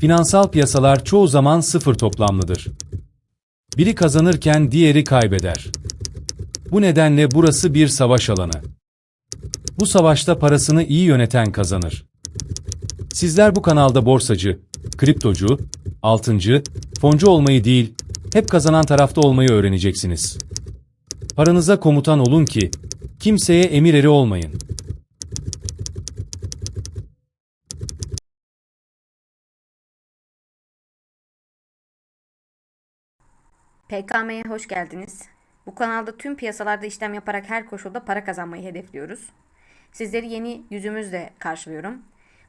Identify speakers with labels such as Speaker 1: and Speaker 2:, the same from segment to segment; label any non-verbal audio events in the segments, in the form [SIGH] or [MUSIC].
Speaker 1: Finansal piyasalar çoğu zaman sıfır toplamlıdır. Biri kazanırken diğeri kaybeder. Bu nedenle burası bir savaş alanı. Bu savaşta parasını iyi yöneten kazanır. Sizler bu kanalda borsacı, kriptocu, altıncı, foncu olmayı değil, hep kazanan tarafta olmayı öğreneceksiniz. Paranıza komutan olun ki, kimseye emir eri olmayın.
Speaker 2: PKM'ye hoş geldiniz. Bu kanalda tüm piyasalarda işlem yaparak her koşulda para kazanmayı hedefliyoruz. Sizleri yeni yüzümüzle karşılıyorum.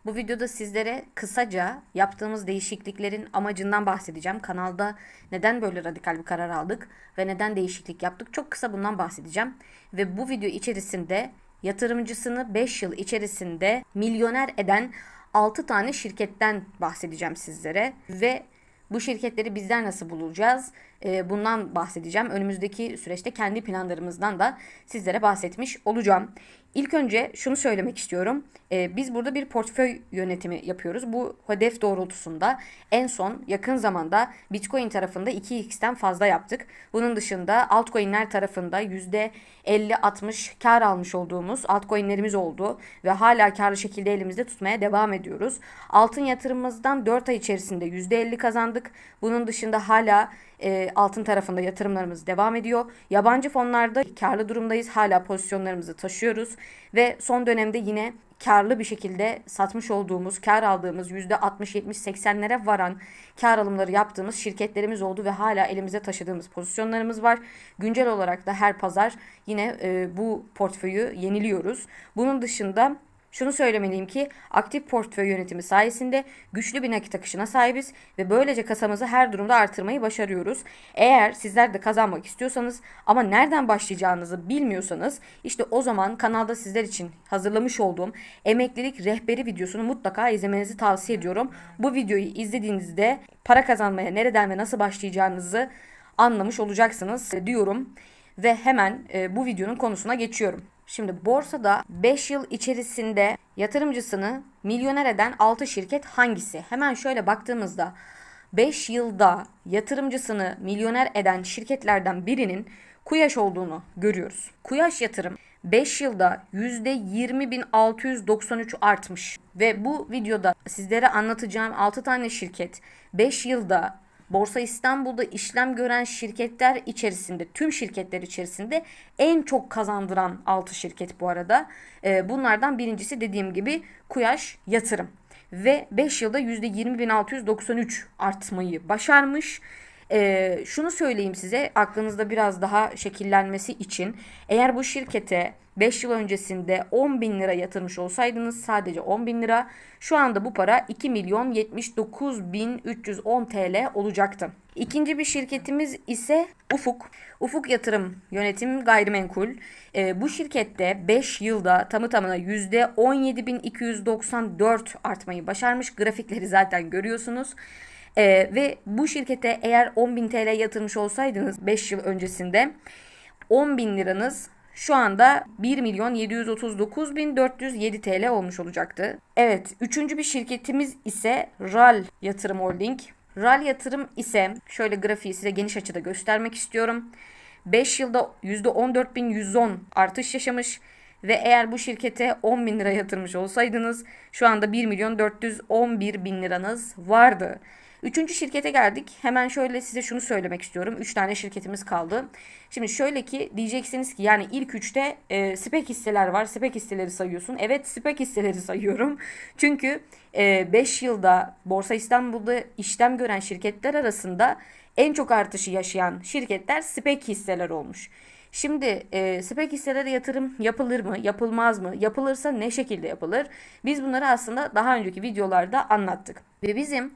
Speaker 2: Bu videoda sizlere kısaca yaptığımız değişikliklerin amacından bahsedeceğim. Kanalda neden böyle radikal bir karar aldık ve neden değişiklik yaptık çok kısa bundan bahsedeceğim. Ve bu video içerisinde yatırımcısını 5 yıl içerisinde milyoner eden 6 tane şirketten bahsedeceğim sizlere. Ve bu şirketleri bizler nasıl bulacağız? Ee, bundan bahsedeceğim. Önümüzdeki süreçte kendi planlarımızdan da sizlere bahsetmiş olacağım. İlk önce şunu söylemek istiyorum. Ee, biz burada bir portföy yönetimi yapıyoruz. Bu hedef doğrultusunda en son yakın zamanda Bitcoin tarafında 2x'ten fazla yaptık. Bunun dışında altcoin'ler tarafında %50-60 kar almış olduğumuz altcoin'lerimiz oldu ve hala karlı şekilde elimizde tutmaya devam ediyoruz. Altın yatırımımızdan 4 ay içerisinde %50 kazandık. Bunun dışında hala e, altın tarafında yatırımlarımız devam ediyor. Yabancı fonlarda karlı durumdayız. Hala pozisyonlarımızı taşıyoruz ve son dönemde yine karlı bir şekilde satmış olduğumuz, kar aldığımız %60-70-80'lere varan kar alımları yaptığımız şirketlerimiz oldu ve hala elimize taşıdığımız pozisyonlarımız var. Güncel olarak da her pazar yine e, bu portföyü yeniliyoruz. Bunun dışında şunu söylemeliyim ki aktif portföy yönetimi sayesinde güçlü bir nakit akışına sahibiz ve böylece kasamızı her durumda artırmayı başarıyoruz. Eğer sizler de kazanmak istiyorsanız ama nereden başlayacağınızı bilmiyorsanız işte o zaman kanalda sizler için hazırlamış olduğum emeklilik rehberi videosunu mutlaka izlemenizi tavsiye ediyorum. Bu videoyu izlediğinizde para kazanmaya nereden ve nasıl başlayacağınızı anlamış olacaksınız diyorum ve hemen e, bu videonun konusuna geçiyorum. Şimdi borsada 5 yıl içerisinde yatırımcısını milyoner eden 6 şirket hangisi? Hemen şöyle baktığımızda 5 yılda yatırımcısını milyoner eden şirketlerden birinin Kuyaş olduğunu görüyoruz. Kuyaş yatırım 5 yılda %20.693 artmış ve bu videoda sizlere anlatacağım 6 tane şirket 5 yılda Borsa İstanbul'da işlem gören şirketler içerisinde, tüm şirketler içerisinde en çok kazandıran 6 şirket bu arada. Ee, bunlardan birincisi dediğim gibi Kuyaş Yatırım. Ve 5 yılda %20.693 artmayı başarmış. Ee, şunu söyleyeyim size aklınızda biraz daha şekillenmesi için eğer bu şirkete 5 yıl öncesinde 10 bin lira yatırmış olsaydınız sadece 10 bin lira şu anda bu para 2 milyon 79 bin 310 TL olacaktı. İkinci bir şirketimiz ise Ufuk. Ufuk Yatırım Yönetim Gayrimenkul. E, bu şirkette 5 yılda tamı tamına %17.294 artmayı başarmış. Grafikleri zaten görüyorsunuz. Ee, ve bu şirkete eğer 10.000 TL yatırmış olsaydınız 5 yıl öncesinde 10.000 liranız şu anda 1 milyon 739 bin 407 TL olmuş olacaktı. Evet, üçüncü bir şirketimiz ise RAL Yatırım Holding. RAL Yatırım ise şöyle grafiği size geniş açıda göstermek istiyorum. 5 yılda %14.110 artış yaşamış ve eğer bu şirkete 10 bin lira yatırmış olsaydınız şu anda 1 milyon 411 bin liranız vardı. Üçüncü şirkete geldik. Hemen şöyle size şunu söylemek istiyorum. Üç tane şirketimiz kaldı. Şimdi şöyle ki diyeceksiniz ki yani ilk üçte e, spek hisseler var. Spek hisseleri sayıyorsun. Evet spek hisseleri [LAUGHS] sayıyorum. Çünkü 5 e, yılda Borsa İstanbul'da işlem gören şirketler arasında en çok artışı yaşayan şirketler spek hisseler olmuş. Şimdi e, spek hisselere yatırım yapılır mı, yapılmaz mı? Yapılırsa ne şekilde yapılır? Biz bunları aslında daha önceki videolarda anlattık. Ve bizim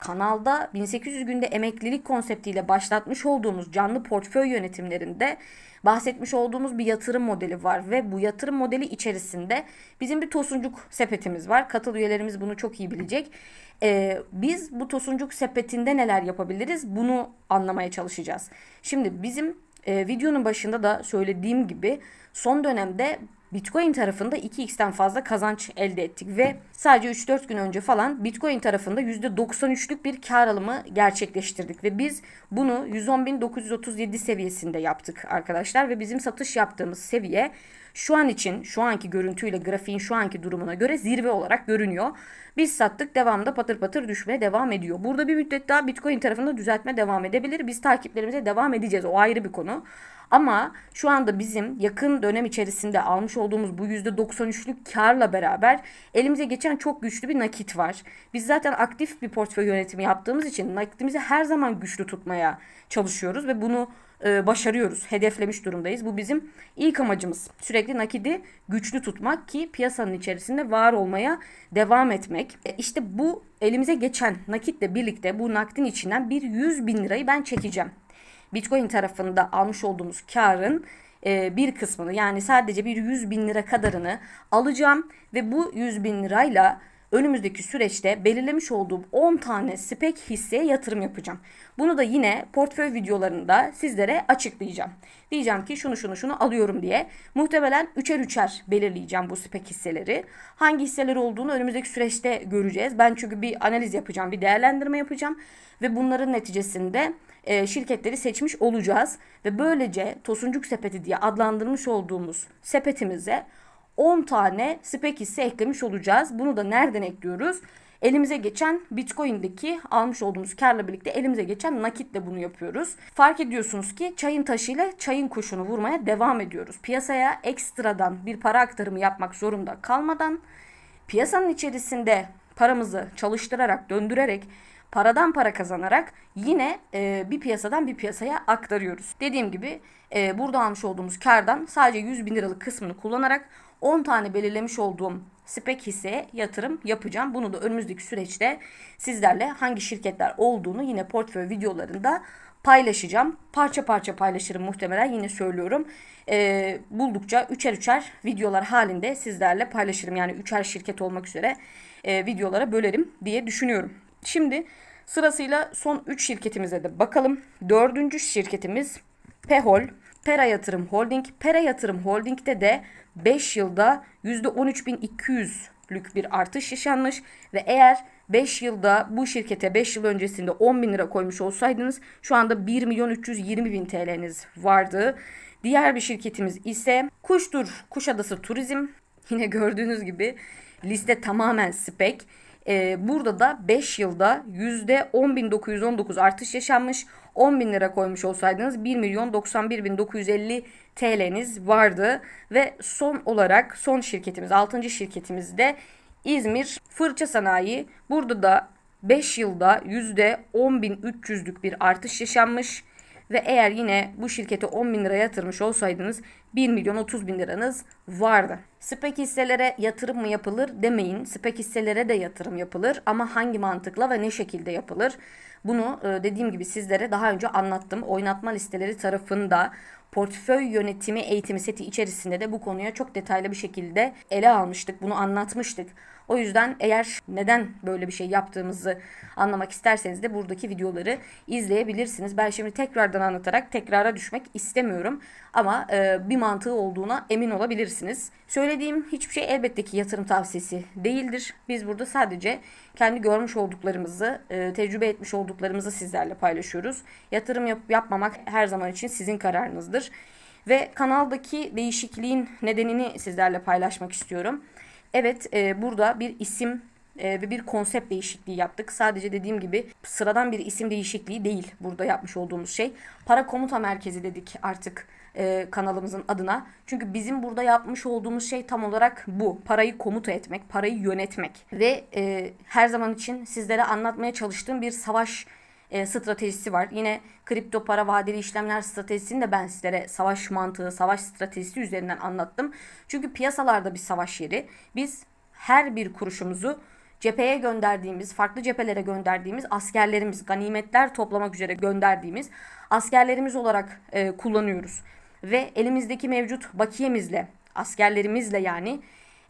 Speaker 2: kanalda 1800 günde emeklilik konseptiyle başlatmış olduğumuz canlı portföy yönetimlerinde bahsetmiş olduğumuz bir yatırım modeli var ve bu yatırım modeli içerisinde bizim bir tosuncuk sepetimiz var. Katıl üyelerimiz bunu çok iyi bilecek. Ee, biz bu tosuncuk sepetinde neler yapabiliriz bunu anlamaya çalışacağız. Şimdi bizim e, videonun başında da söylediğim gibi son dönemde Bitcoin tarafında 2x'ten fazla kazanç elde ettik ve sadece 3-4 gün önce falan Bitcoin tarafında %93'lük bir kar alımı gerçekleştirdik ve biz bunu 110.937 seviyesinde yaptık arkadaşlar ve bizim satış yaptığımız seviye şu an için şu anki görüntüyle grafiğin şu anki durumuna göre zirve olarak görünüyor. Biz sattık devamında patır patır düşmeye devam ediyor. Burada bir müddet daha Bitcoin tarafında düzeltme devam edebilir. Biz takiplerimize devam edeceğiz. O ayrı bir konu. Ama şu anda bizim yakın dönem içerisinde almış olduğumuz bu %93'lük karla beraber elimize geçen çok güçlü bir nakit var. Biz zaten aktif bir portföy yönetimi yaptığımız için nakitimizi her zaman güçlü tutmaya çalışıyoruz ve bunu e, başarıyoruz. Hedeflemiş durumdayız. Bu bizim ilk amacımız. Sürekli nakidi güçlü tutmak ki piyasanın içerisinde var olmaya devam etmek. E, işte bu elimize geçen nakitle birlikte bu nakdin içinden bir 100 bin lirayı ben çekeceğim. Bitcoin tarafında almış olduğumuz karın e, bir kısmını yani sadece bir 100 bin lira kadarını alacağım ve bu 100 bin lirayla önümüzdeki süreçte belirlemiş olduğum 10 tane spek hisseye yatırım yapacağım. Bunu da yine portföy videolarında sizlere açıklayacağım. Diyeceğim ki şunu şunu şunu alıyorum diye. Muhtemelen üçer üçer belirleyeceğim bu spek hisseleri. Hangi hisseler olduğunu önümüzdeki süreçte göreceğiz. Ben çünkü bir analiz yapacağım, bir değerlendirme yapacağım ve bunların neticesinde e, şirketleri seçmiş olacağız ve böylece Tosuncuk sepeti diye adlandırmış olduğumuz sepetimize 10 tane spek hisse eklemiş olacağız. Bunu da nereden ekliyoruz? Elimize geçen Bitcoin'deki almış olduğumuz karla birlikte elimize geçen nakitle bunu yapıyoruz. Fark ediyorsunuz ki çayın taşıyla çayın kuşunu vurmaya devam ediyoruz. Piyasaya ekstradan bir para aktarımı yapmak zorunda kalmadan piyasanın içerisinde paramızı çalıştırarak, döndürerek paradan para kazanarak yine e, bir piyasadan bir piyasaya aktarıyoruz. Dediğim gibi e, burada almış olduğumuz kardan sadece 100 bin liralık kısmını kullanarak 10 tane belirlemiş olduğum spek hisseye yatırım yapacağım. Bunu da önümüzdeki süreçte sizlerle hangi şirketler olduğunu yine portföy videolarında paylaşacağım. Parça parça paylaşırım muhtemelen yine söylüyorum. E, buldukça üçer üçer videolar halinde sizlerle paylaşırım. Yani üçer şirket olmak üzere e, videolara bölerim diye düşünüyorum. Şimdi sırasıyla son 3 şirketimize de bakalım. Dördüncü şirketimiz Pehol. Pera Yatırım Holding. Pera Yatırım Holding'de de 5 yılda %13.200'lük bir artış yaşanmış ve eğer 5 yılda bu şirkete 5 yıl öncesinde 10 bin lira koymuş olsaydınız şu anda 1 milyon 320 bin TL'niz vardı. Diğer bir şirketimiz ise Kuştur Kuşadası Turizm. [LAUGHS] Yine gördüğünüz gibi liste tamamen spek. Ee, burada da 5 yılda %10.919 artış yaşanmış. 10 bin lira koymuş olsaydınız 1 milyon 91 bin 950 TL'niz vardı. Ve son olarak son şirketimiz 6. şirketimiz de İzmir Fırça Sanayi. Burada da 5 yılda %10.300'lük bir artış yaşanmış. Ve eğer yine bu şirkete 10 bin lira yatırmış olsaydınız 1 milyon 30 bin liranız vardı. Spek hisselere yatırım mı yapılır demeyin. Spek hisselere de yatırım yapılır ama hangi mantıkla ve ne şekilde yapılır? Bunu e, dediğim gibi sizlere daha önce anlattım. Oynatma listeleri tarafında portföy yönetimi eğitimi seti içerisinde de bu konuya çok detaylı bir şekilde ele almıştık. Bunu anlatmıştık. O yüzden eğer neden böyle bir şey yaptığımızı anlamak isterseniz de buradaki videoları izleyebilirsiniz. Ben şimdi tekrardan anlatarak tekrara düşmek istemiyorum. Ama e, bir mantığı olduğuna emin olabilirsiniz. Söylediğim hiçbir şey elbette ki yatırım tavsiyesi değildir. Biz burada sadece kendi görmüş olduklarımızı, e, tecrübe etmiş olduklarımızı sizlerle paylaşıyoruz. Yatırım yapıp yapmamak her zaman için sizin kararınızdır. Ve kanaldaki değişikliğin nedenini sizlerle paylaşmak istiyorum. Evet e, burada bir isim e, ve bir konsept değişikliği yaptık. Sadece dediğim gibi sıradan bir isim değişikliği değil burada yapmış olduğumuz şey. Para komuta merkezi dedik artık e, kanalımızın adına. Çünkü bizim burada yapmış olduğumuz şey tam olarak bu. Parayı komuta etmek, parayı yönetmek. Ve e, her zaman için sizlere anlatmaya çalıştığım bir savaş e, stratejisi var. Yine kripto para vadeli işlemler stratejisini de ben sizlere savaş mantığı, savaş stratejisi üzerinden anlattım. Çünkü piyasalarda bir savaş yeri. Biz her bir kuruşumuzu cepheye gönderdiğimiz, farklı cephelere gönderdiğimiz askerlerimiz, ganimetler toplamak üzere gönderdiğimiz askerlerimiz olarak e, kullanıyoruz. Ve elimizdeki mevcut bakiyemizle, askerlerimizle yani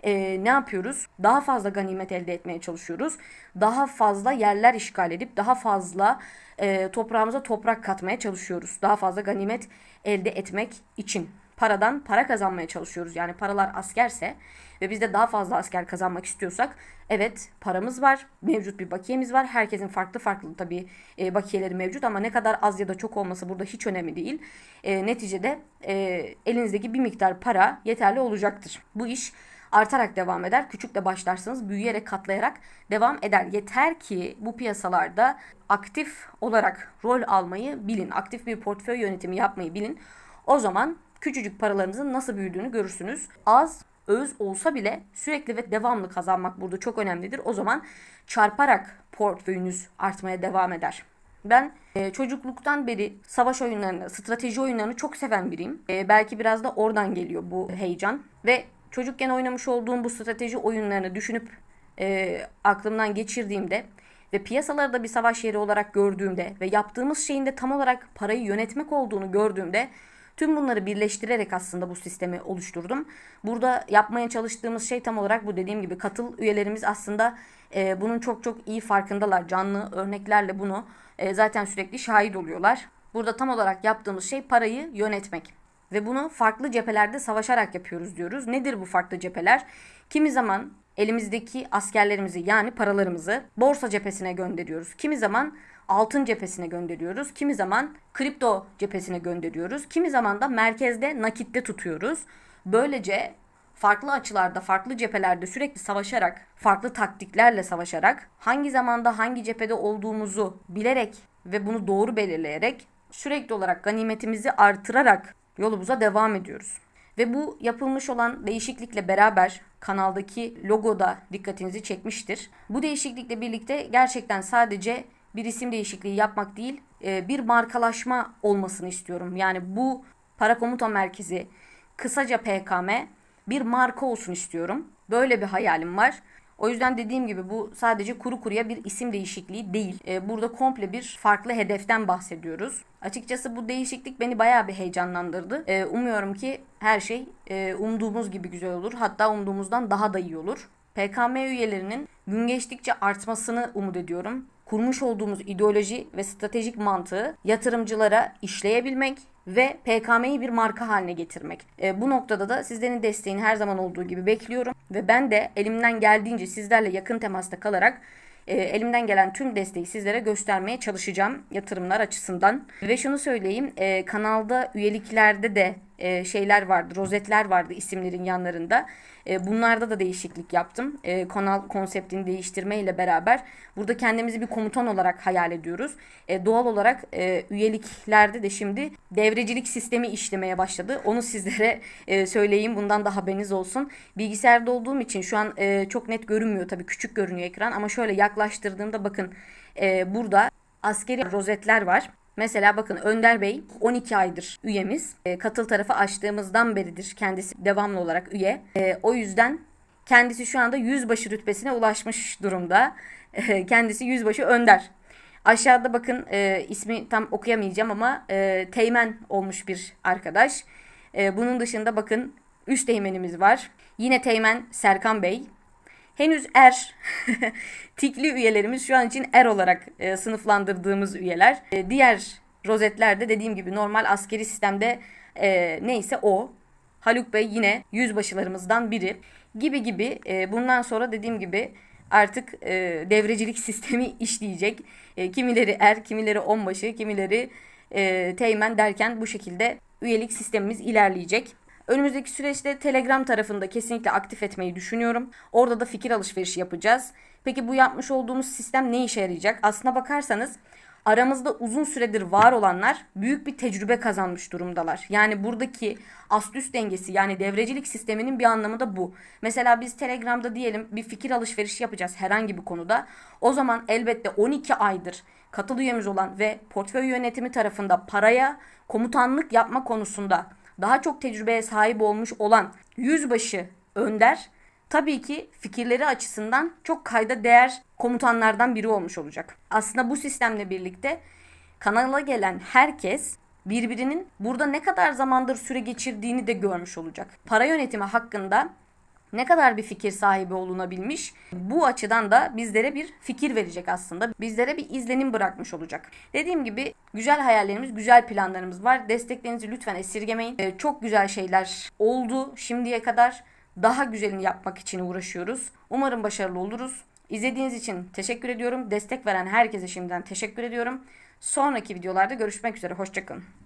Speaker 2: e, ne yapıyoruz? Daha fazla ganimet elde etmeye çalışıyoruz. Daha fazla yerler işgal edip daha fazla e, toprağımıza toprak katmaya çalışıyoruz. Daha fazla ganimet elde etmek için paradan para kazanmaya çalışıyoruz. Yani paralar askerse ve biz de daha fazla asker kazanmak istiyorsak evet paramız var, mevcut bir bakiyemiz var. Herkesin farklı farklı tabii e, bakiyeleri mevcut ama ne kadar az ya da çok olması burada hiç önemli değil. E, neticede e, elinizdeki bir miktar para yeterli olacaktır. Bu iş artarak devam eder. Küçük de başlarsanız büyüyerek katlayarak devam eder. Yeter ki bu piyasalarda aktif olarak rol almayı bilin. Aktif bir portföy yönetimi yapmayı bilin. O zaman küçücük paralarınızın nasıl büyüdüğünü görürsünüz. Az öz olsa bile sürekli ve devamlı kazanmak burada çok önemlidir. O zaman çarparak portföyünüz artmaya devam eder. Ben e, çocukluktan beri savaş oyunlarını, strateji oyunlarını çok seven biriyim. E, belki biraz da oradan geliyor bu heyecan. Ve çocukken oynamış olduğum bu strateji oyunlarını düşünüp e, aklımdan geçirdiğimde ve piyasaları da bir savaş yeri olarak gördüğümde ve yaptığımız şeyin de tam olarak parayı yönetmek olduğunu gördüğümde Tüm bunları birleştirerek aslında bu sistemi oluşturdum. Burada yapmaya çalıştığımız şey tam olarak bu dediğim gibi katıl üyelerimiz aslında e, bunun çok çok iyi farkındalar. Canlı örneklerle bunu e, zaten sürekli şahit oluyorlar. Burada tam olarak yaptığımız şey parayı yönetmek. Ve bunu farklı cephelerde savaşarak yapıyoruz diyoruz. Nedir bu farklı cepheler? Kimi zaman elimizdeki askerlerimizi yani paralarımızı borsa cephesine gönderiyoruz. Kimi zaman altın cephesine gönderiyoruz. Kimi zaman kripto cephesine gönderiyoruz. Kimi zaman da merkezde nakitte tutuyoruz. Böylece farklı açılarda, farklı cephelerde sürekli savaşarak, farklı taktiklerle savaşarak, hangi zamanda hangi cephede olduğumuzu bilerek ve bunu doğru belirleyerek sürekli olarak ganimetimizi artırarak yolumuza devam ediyoruz. Ve bu yapılmış olan değişiklikle beraber kanaldaki logoda dikkatinizi çekmiştir. Bu değişiklikle birlikte gerçekten sadece bir isim değişikliği yapmak değil, e, bir markalaşma olmasını istiyorum. Yani bu para komuta merkezi, kısaca PKM bir marka olsun istiyorum. Böyle bir hayalim var. O yüzden dediğim gibi bu sadece kuru kuruya bir isim değişikliği değil. E, burada komple bir farklı hedeften bahsediyoruz. Açıkçası bu değişiklik beni bayağı bir heyecanlandırdı. E, umuyorum ki her şey umduğumuz gibi güzel olur. Hatta umduğumuzdan daha da iyi olur. PKM üyelerinin gün geçtikçe artmasını umut ediyorum kurmuş olduğumuz ideoloji ve stratejik mantığı yatırımcılara işleyebilmek ve PKM'yi bir marka haline getirmek. E, bu noktada da sizlerin desteğini her zaman olduğu gibi bekliyorum ve ben de elimden geldiğince sizlerle yakın temasta kalarak e, elimden gelen tüm desteği sizlere göstermeye çalışacağım yatırımlar açısından. Ve şunu söyleyeyim e, kanalda üyeliklerde de e, şeyler vardı, rozetler vardı isimlerin yanlarında. E, bunlarda da değişiklik yaptım. E, kanal konseptini değiştirmeyle beraber burada kendimizi bir komutan olarak hayal ediyoruz. E, doğal olarak e, üyeliklerde de şimdi devrecilik sistemi işlemeye başladı. Onu sizlere e, söyleyeyim. Bundan da haberiniz olsun. Bilgisayarda olduğum için şu an e, çok net görünmüyor tabii. Küçük görünüyor ekran ama şöyle yaklaştırdığımda bakın e, burada askeri rozetler var. Mesela bakın Önder Bey 12 aydır üyemiz. E, katıl tarafı açtığımızdan beridir kendisi devamlı olarak üye. E, o yüzden kendisi şu anda yüzbaşı rütbesine ulaşmış durumda. E, kendisi yüzbaşı Önder. Aşağıda bakın e, ismi tam okuyamayacağım ama e, teğmen olmuş bir arkadaş. E, bunun dışında bakın üst teğmenimiz var. Yine teğmen Serkan Bey. Henüz er [LAUGHS] tikli üyelerimiz şu an için er olarak e, sınıflandırdığımız üyeler. E, diğer rozetlerde dediğim gibi normal askeri sistemde e, neyse o. Haluk Bey yine yüzbaşılarımızdan biri gibi gibi e, bundan sonra dediğim gibi artık e, devrecilik [LAUGHS] sistemi işleyecek. E, kimileri er, kimileri onbaşı, kimileri e, teğmen derken bu şekilde üyelik sistemimiz ilerleyecek. Önümüzdeki süreçte Telegram tarafında kesinlikle aktif etmeyi düşünüyorum. Orada da fikir alışverişi yapacağız. Peki bu yapmış olduğumuz sistem ne işe yarayacak? Aslına bakarsanız aramızda uzun süredir var olanlar büyük bir tecrübe kazanmış durumdalar. Yani buradaki ast üst dengesi yani devrecilik sisteminin bir anlamı da bu. Mesela biz Telegram'da diyelim bir fikir alışverişi yapacağız herhangi bir konuda. O zaman elbette 12 aydır katıl üyemiz olan ve portföy yönetimi tarafında paraya komutanlık yapma konusunda daha çok tecrübeye sahip olmuş olan yüzbaşı Önder tabii ki fikirleri açısından çok kayda değer komutanlardan biri olmuş olacak. Aslında bu sistemle birlikte kanala gelen herkes birbirinin burada ne kadar zamandır süre geçirdiğini de görmüş olacak. Para yönetimi hakkında ne kadar bir fikir sahibi olunabilmiş. Bu açıdan da bizlere bir fikir verecek aslında. Bizlere bir izlenim bırakmış olacak. Dediğim gibi güzel hayallerimiz, güzel planlarımız var. Desteklerinizi lütfen esirgemeyin. Ee, çok güzel şeyler oldu şimdiye kadar. Daha güzelini yapmak için uğraşıyoruz. Umarım başarılı oluruz. İzlediğiniz için teşekkür ediyorum. Destek veren herkese şimdiden teşekkür ediyorum. Sonraki videolarda görüşmek üzere. Hoşçakalın.